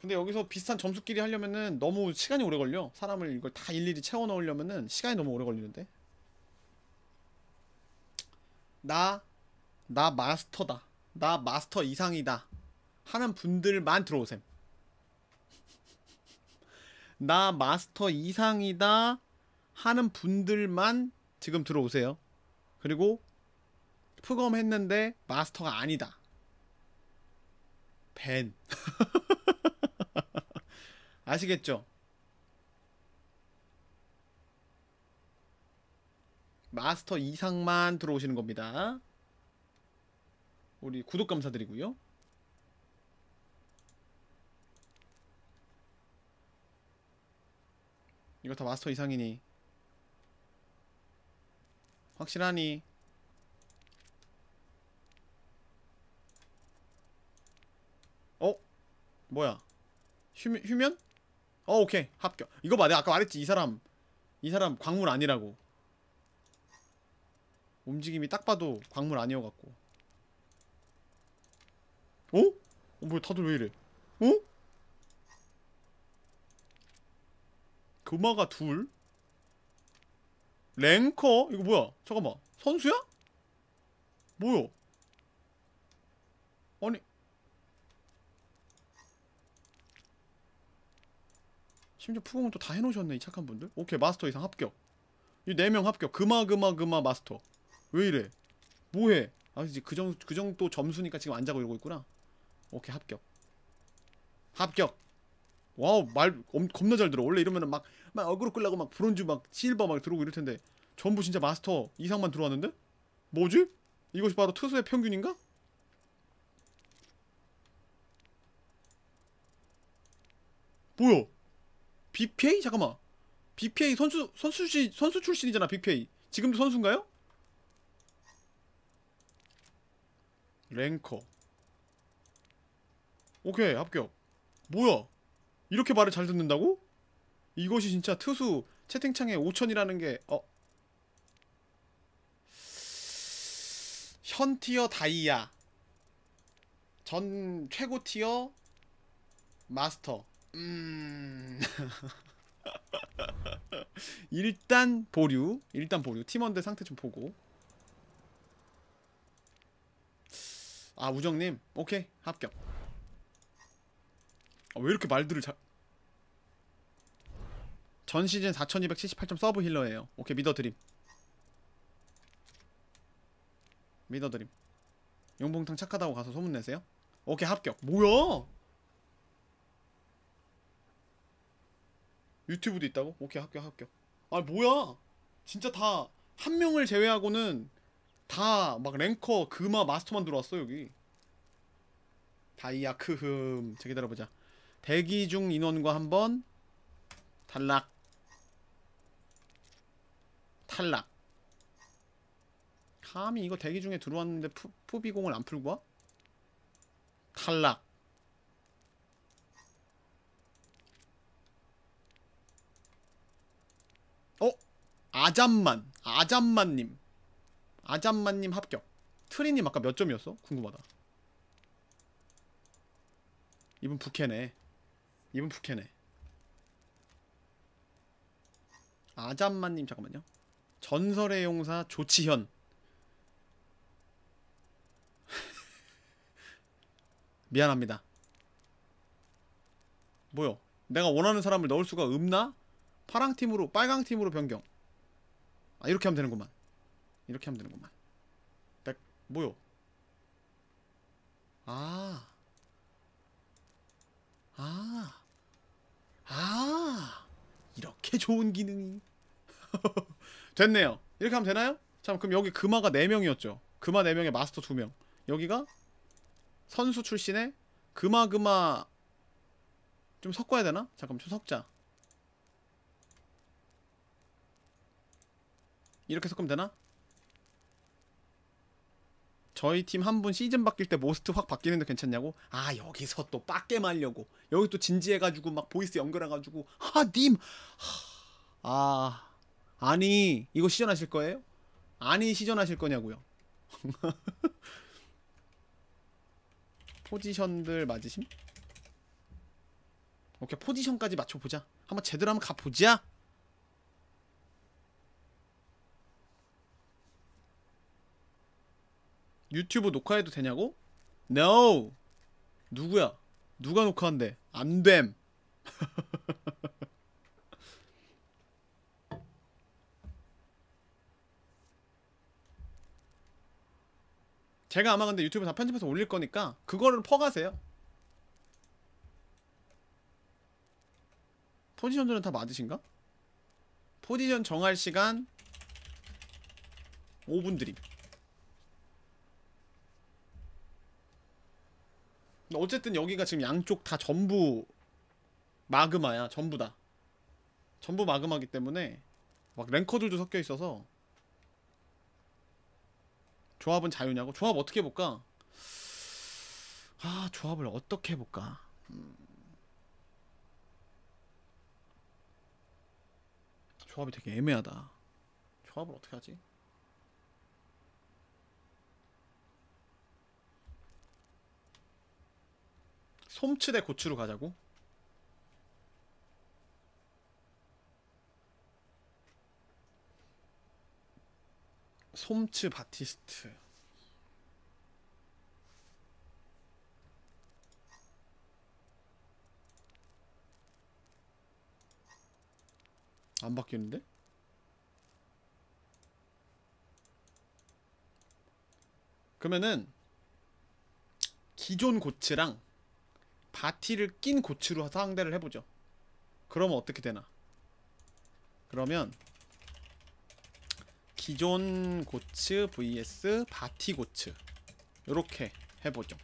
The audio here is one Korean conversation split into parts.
근데 여기서 비슷한 점수끼리 하려면은 너무 시간이 오래 걸려. 사람을 이걸 다 일일이 채워 넣으려면은 시간이 너무 오래 걸리는데. 나, 나 마스터다. 나 마스터 이상이다. 하는 분들만 들어오셈. 나 마스터 이상이다. 하는 분들만 지금 들어오세요. 그리고 푸검 했는데 마스터가 아니다. 벤. 아시겠죠? 마스터 이상만 들어오시는 겁니다. 우리 구독 감사드리고요. 이거 다 마스터 이상이니 확실하니 어? 뭐야 휴면? 휴면? 어 오케이. 합격. 이거 봐. 내가 아까 말했지. 이 사람. 이 사람 광물 아니라고. 움직임이 딱 봐도 광물 아니어갖고. 어? 어 뭐야. 다들 왜 이래? 어? 금화가 둘? 랭커? 이거 뭐야? 잠깐만. 선수야? 뭐야 아니 심지어 푸공은 또다 해놓으셨네 이 착한 분들. 오케이 마스터 이상 합격. 이 네 명 합격. 금화 마스터. 왜 이래? 뭐해? 아 이제 그, 정, 그 정도 점수니까 지금 안 자고 이러고 있구나. 오케이 합격. 합격. 와우 말 엄, 겁나 잘 들어. 원래 이러면은 막, 막 어그로 끌라고 막 브론즈 막 실버 막 들어오고 이럴 텐데. 전부 진짜 마스터 이상만 들어왔는데? 뭐지? 이것이 바로 투수의 평균인가? 뭐야 BPA 잠깐만. BPA 선수 선수 시, 선수 출신이잖아 BPA 지금도 선수인가요? 랭커. 오케이 합격. 뭐야? 이렇게 말을 잘 듣는다고? 이것이 진짜 투수 채팅창에 5천이라는 게 어? 현 티어 다이아. 전 최고 티어 마스터 음. 일단 보류 일단 보류. 팀원들 상태 좀 보고. 아 우정님. 오케이. 합격. 아, 왜 이렇게 말들을 잘... 전 시즌 4278점 서브 힐러예요. 오케이 믿어드림. 믿어드림. 용봉탕 착하다고 가서 소문내세요. 오케이 합격. 뭐야 유튜브도 있다고? 오케이 합격 합격. 아 뭐야? 진짜 다 한 명을 제외하고는 다 막 랭커 금화 마스터만 들어왔어 여기. 다이아 크흠. 자 기다려보자. 대기 중 인원과 한번. 탈락. 탈락. 감히 이거 대기 중에 들어왔는데 푸, 푸비공을 안 풀고 와? 탈락 어? 아잠만 아잠만님. 아잠만님 합격. 트리님 아까 몇 점이었어? 궁금하다. 이분 부캐네. 이분 부캐네. 아잠만님 잠깐만요. 전설의 용사 조치현. 미안합니다. 뭐요? 내가 원하는 사람을 넣을 수가 없나? 파랑팀으로 빨강팀으로 변경 아 이렇게 하면 되는구만 이렇게 하면 되는구만 백 뭐요 아 아. 아. 이렇게 좋은 기능이. 됐네요. 이렇게 하면 되나요? 참, 그럼 여기 금화가 4명이었죠. 금화 4명에 마스터 2명. 여기가 선수 출신의 금화 금화 좀 섞어야 되나? 잠깐만 좀 섞자. 이렇게 섞으면 되나? 저희 팀 한 분 시즌 바뀔 때 모스트 확 바뀌는데 괜찮냐고? 아 여기서 또 빡게 말려고 여기 또 진지해가지고 막 보이스 연결해가지고 하님 아 아니 이거 시전하실 거예요? 아니 시전하실 거냐고요? 포지션들 맞으심? 오케이 포지션까지 맞춰보자 한번 제대로 한번 가보자 유튜브 녹화해도 되냐고? No 누구야? 누가 녹화한대? 안됨 제가 아마 근데 유튜브 다 편집해서 올릴 거니까 그거를 퍼가세요 포지션들은 다 맞으신가? 포지션 정할 시간 5분 드림 근데 어쨌든 여기가 지금 양쪽 다 전부 마그마야 전부 다 전부 마그마기 때문에 막 랭커들도 섞여 있어서 조합은 자유냐고? 조합 어떻게 해볼까? 아 조합을 어떻게 해볼까? 음. 조합이 되게 애매하다 조합을 어떻게 하지? 솜츠 대 고추로 가자고? 솜츠 바티스트 안 바뀌는데? 그러면은 기존 고츠랑 바티를 낀 고츠로 상대를 해보죠. 그러면 어떻게 되나? 그러면 기존 고츠 vs 바티 고츠 요렇게 해보죠.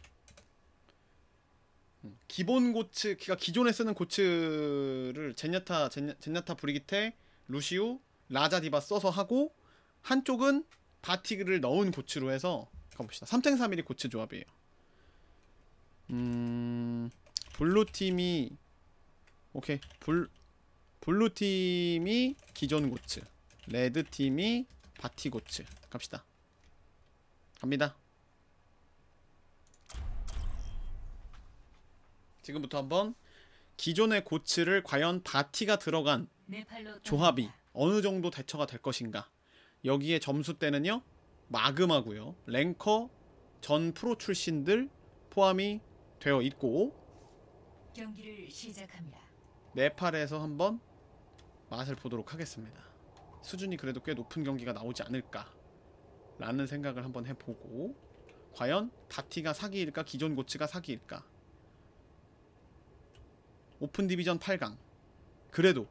음, 기본 고츠 그러니까 기존에 쓰는 고츠를 젠야타 젠, 젠야타 브리기테 루시우 라자디바 써서 하고 한쪽은 바티를 넣은 고츠로 해서 가봅시다. 3탱3일이 고츠 조합이에요. 음 블루팀이 오케이. 불 블루팀이 기존 고츠 레드팀이 바티 고츠. 갑시다. 갑니다. 지금부터 한번 기존의 고츠를 과연 바티가 들어간 조합이 어느 정도 대처가 될 것인가. 여기에 점수대는요 마그마고요. 랭커 전 프로 출신들 포함이 되어 있고 경기를 시작합니다. 네팔에서 한번 맛을 보도록 하겠습니다. 수준이 그래도 꽤 높은 경기가 나오지 않을까 라는 생각을 한번 해보고 과연 바티가 사기일까 기존 고츠가 사기일까 오픈 디비전 8강 그래도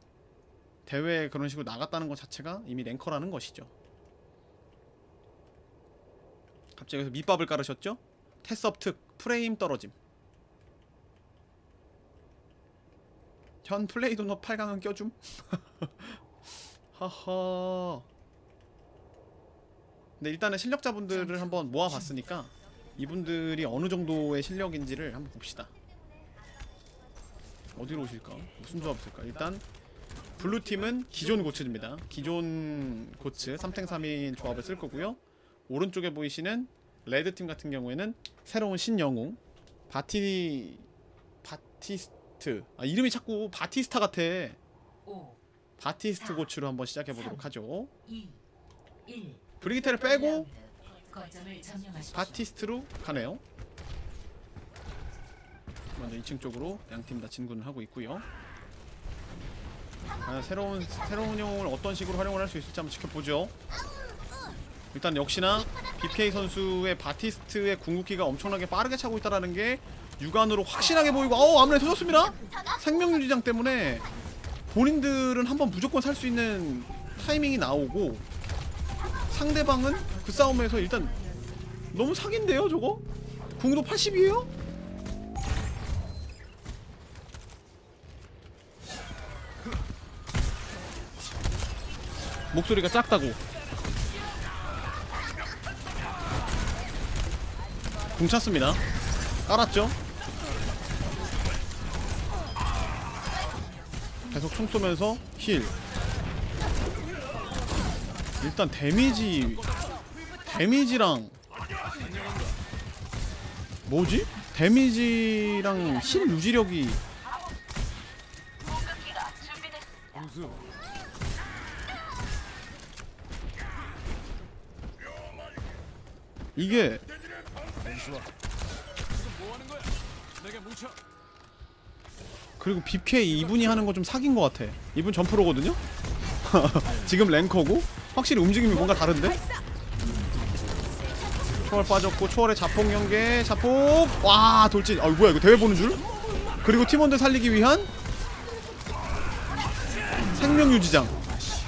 대회에 그런 식으로 나갔다는 것 자체가 이미 랭커라는 것이죠. 갑자기 밑밥을 깔으셨죠? 테스업 특 프레임 떨어짐 현 플레이 도너 8강은 껴줌? 하하 근데 일단은 실력자분들을 한번 모아봤으니까 이분들이 어느 정도의 실력인지를 한번 봅시다 어디로 오실까? 무슨 조합 있을까? 일단 블루팀은 기존 고츠입니다 기존 고츠 3탱3인 조합을 쓸 거고요 오른쪽에 보이시는 레드팀 같은 경우에는 새로운 신영웅 바티 바티스 트 아 이름이 자꾸 바티스타 같아. 5, 바티스트 고추로 한번 시작해 보도록 하죠. 2, 1. 브리기테를 빼고. 바티스트로 가네요. 먼저 2층 쪽으로 양팀 다 진군을 하고 있고요. 과연 새로운 새로운 영웅을 어떤 식으로 활용을 할 수 있을지 한번 지켜보죠. 일단 역시나 BPA 선수의 바티스트의 궁극기가 엄청나게 빠르게 차고 있다는 게 육안으로 확실하게 보이고 어우 앞라인 터졌습니다 생명유지장 때문에 본인들은 한번 무조건 살 수 있는 타이밍이 나오고 상대방은 그 싸움에서 일단 너무 사기인데요 저거? 궁도 80이에요? 목소리가 작다고 궁 찼습니다 깔았죠? 계속 총 쏘면서 힐 일단 데미지 데미지랑 뭐지? 데미지랑 힐 유지력이. 이게 그리고 BK 이분이 하는 거 좀 사귄 것 같아. 이분 점프로거든요. 지금 랭커고? 확실히 움직임이 뭔가 다른데? 초월 빠졌고 초월의 자폭 연계 자폭! 와 돌진. 아 뭐야 이거 대회 보는 줄? 그리고 팀원들 살리기 위한 생명 유지장.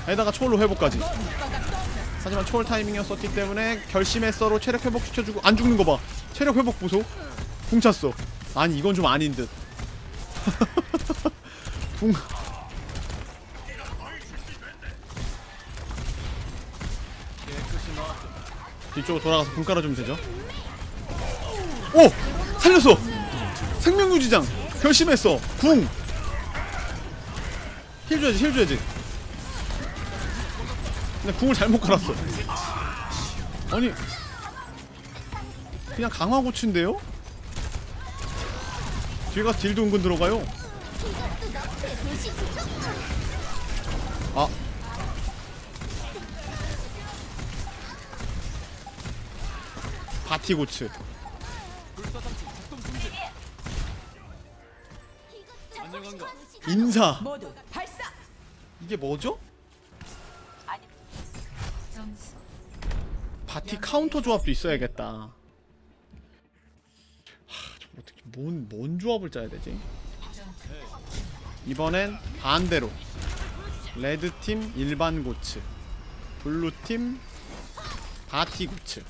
에다가 초월로 회복까지. 하지만 초월 타이밍이었었기 때문에 결심했어로 체력 회복 시켜주고 안 죽는 거봐. 체력 회복 보소. 궁 찼어. 아니 이건 좀 아닌 듯 나왔다. 뒤쪽으로 돌아가서 궁 깔아주면 되죠 오! 살렸어! 생명유지장 결심했어 궁! 힐 줘야지 힐 줘야지 근데 궁을 잘못 깔았어 아니 그냥 강화 고치인데요? 뒤에 가서 딜도 은근 들어가요 아 바티고츠? 인사. 이게 뭐죠? 바티 카운터 조합도 있어야겠다. 하, 저 어떻게 뭔, 뭔 조합을 짜야 되지? 이번엔 반대로 레드 팀 일반 고츠, 블루 팀 바티 고츠.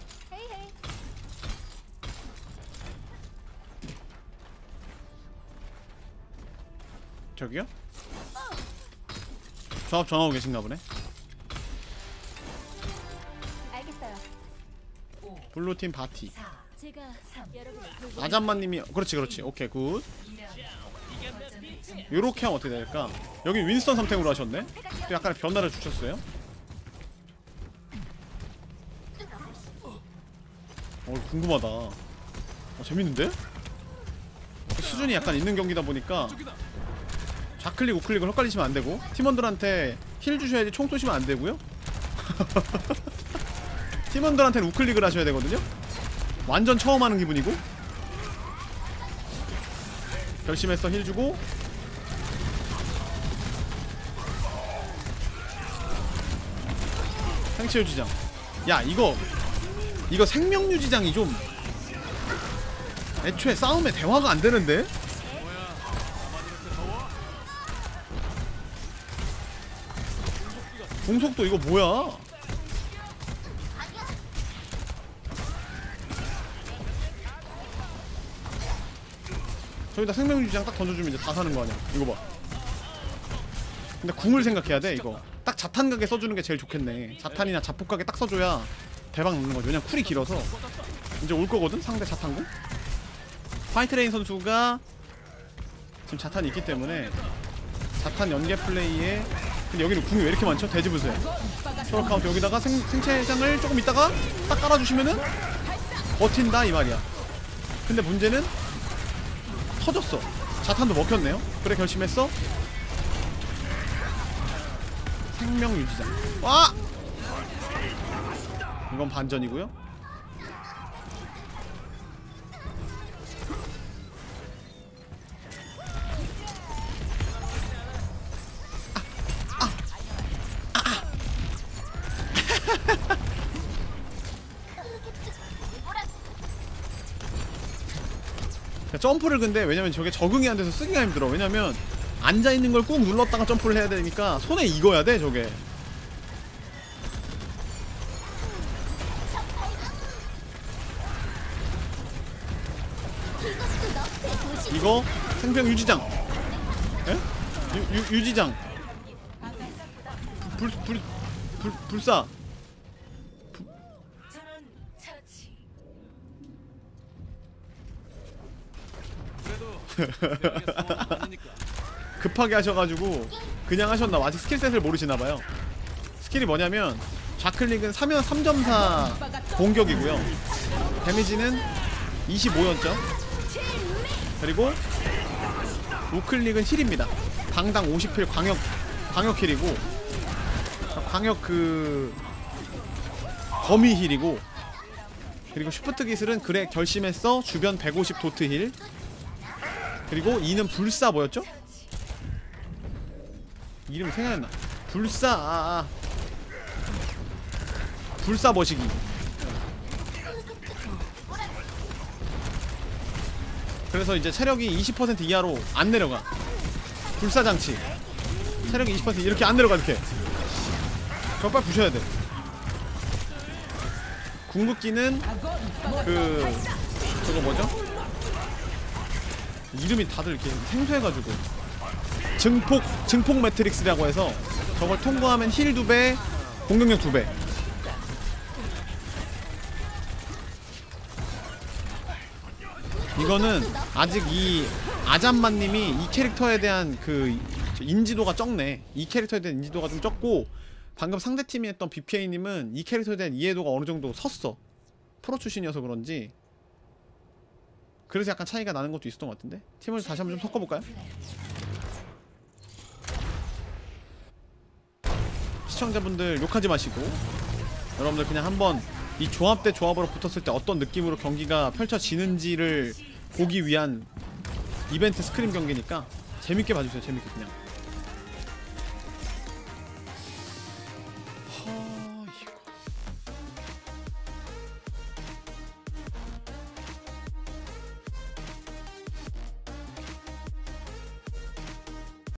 저기요? 조합 정하고 계신가 보네. 알겠어요. 5 블루 팀 바티. 4 제가 3 여러분을 돌보 아잠마님이 그렇지 그렇지 오케이 굿. 2라운드 거점을 점령 요렇게 하면 어떻게 될까? 여기 윈스턴 선택으로 하셨네? 또 약간의 변화를 주셨어요? 어 궁금하다 어, 재밌는데? 수준이 약간 있는 경기다 보니까 좌클릭 우클릭을 헷갈리시면 안되고 팀원들한테 힐 주셔야지 총 쏘시면 안되고요 팀원들한테는 우클릭을 하셔야 되거든요 완전 처음 하는 기분이고. 결심했어 힐 주고. 생체 유지장. 야 이거 이거 생명 유지장이 좀 애초에 싸움에 대화가 안 되는데? 공속도 이거 뭐야 저기다 생명 유지장 딱 던져주면 이제 다 사는 거 아니야? 이거 봐. 근데 궁을 생각해야 돼 이거. 딱 자탄 각에 써주는 게 제일 좋겠네. 자탄이나 자폭 각에 딱 써줘야 대박 나는 거지. 왜냐면 쿨이 길어서. 이제 올 거거든 상대 자탄궁? 화이트레인 선수가 지금 자탄이 있기 때문에 자탄 연계 플레이에 근데 여기는 궁이 왜 이렇게 많죠? 돼지부세 초월 카운트 여기다가 생, 생체장을 조금 있다가 딱 깔아주시면은 버틴다 이 말이야. 근데 문제는 터졌어. 자탄도 먹혔네요. 그래 결심했어. 생명 유지장 와! 이건 반전이고요 점프를 근데 왜냐면 저게 적응이 안 돼서 쓰기가 힘들어. 왜냐면 앉아있는 걸 꾹 눌렀다가 점프를 해야 되니까 손에 익어야 돼 저게. 이거 생명 유지장. 예? 유, 유, 유지장. 불, 불, 불, 불사 급하게 하셔가지고 그냥 하셨나 봐. 아직 스킬셋을 모르시나봐요. 스킬이 뭐냐면 좌클릭은 3연 3.4 공격이고요. 데미지는 25연점. 그리고 우클릭은 힐입니다. 당당 50필 광역 광역 힐이고 광역 그 거미 힐이고 그리고 슈프트 기술은 그래 결심했어 주변 150 도트 힐 그리고 2는 불사 뭐였죠? 이름이 생각이 안 나. 불사 아, 아. 불사 머시기. 그래서 이제 체력이 20% 이하로 안 내려가. 불사 장치. 체력이 20% 이렇게 안 내려가 이렇게. 저 빨리 부셔야 돼. 궁극기는 그 저거 뭐죠? 이름이 다들 이렇게 생소해가지고 증폭 증폭 매트릭스라고 해서 저걸 통과하면 힐 2배, 공격력 2배. 이거는 아직 이 아잠마님이 이 캐릭터에 대한 그 인지도가 적네. 이 캐릭터에 대한 인지도가 좀 적고 방금 상대 팀이 했던 BPA님은 이 캐릭터에 대한 이해도가 어느 정도 섰어. 프로 출신이어서 그런지. 그래서 약간 차이가 나는 것도 있었던 것 같은데. 팀을 다시 한번 좀 섞어볼까요? 시청자분들 욕하지 마시고 여러분들 그냥 한번 이 조합 대 조합으로 붙었을 때 어떤 느낌으로 경기가 펼쳐지는지를 보기 위한 이벤트 스크림 경기니까 재밌게 봐주세요 재밌게 그냥